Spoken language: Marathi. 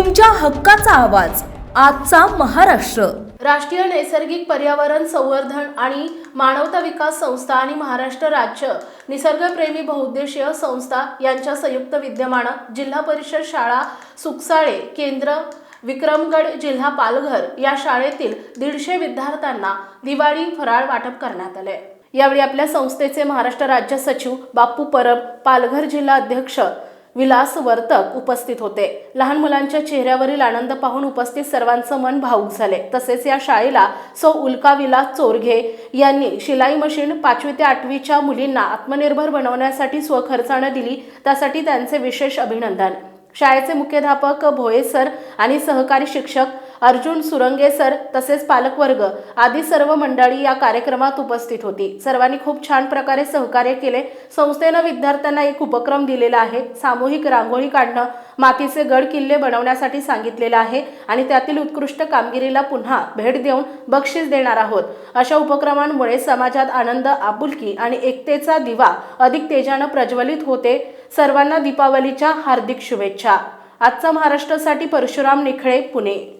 तुमच्या हक्काचा आवाज. आजचा महाराष्ट्र. राष्ट्रीय नैसर्गिक पर्यावरण संवर्धन आणि मानवता विकास संस्था आणि महाराष्ट्र राज्य निसर्गप्रेमी बहुउद्देशीय संस्था यांच्या संयुक्त विद्यमानं जिल्हा परिषद शाळा सुकसाळे केंद्र विक्रमगड जिल्हा पालघर या शाळेतील दीडशे विद्यार्थ्यांना दिवाळी फराळ वाटप करण्यात आले. यावेळी आपल्या संस्थेचे महाराष्ट्र राज्य सचिव बापू परब पालघर जिल्हा अध्यक्ष विलास वर्तक उपस्थित होते. लहान मुलांच्या चेहऱ्यावरील आनंद पाहून उपस्थित सर्वांचं मन भावुक झाले. तसेच या शाळेला सौ उल्का विलास चोरघे यांनी शिलाई मशीन पाचवी ते आठवीच्या मुलींना आत्मनिर्भर बनवण्यासाठी स्वखर्चानं दिली. त्यासाठी त्यांचे विशेष अभिनंदन. शाळेचे मुख्याध्यापक भोये सर आणि सहकारी शिक्षक अर्जुन सुरंगे सर तसेच पालकवर्ग आदी सर्व मंडळी या कार्यक्रमात उपस्थित होती. सर्वांनी खूप छान प्रकारे सहकार्य केले. संस्थेनं विद्यार्थ्यांना एक उपक्रम दिलेला आहे. सामूहिक रांगोळी काढणं मातीचे गड किल्ले बनवण्यासाठी सांगितलेलं आहे आणि त्यातील उत्कृष्ट कामगिरीला पुन्हा भेट देऊन बक्षीस देणार आहोत. अशा उपक्रमांमुळे समाजात आनंद आपुलकी आणि एकतेचा दिवा अधिक तेजानं प्रज्वलित होते. सर्वांना दीपावलीच्या हार्दिक शुभेच्छा. आजचा महाराष्ट्रासाठी परशुराम निखळे पुणे.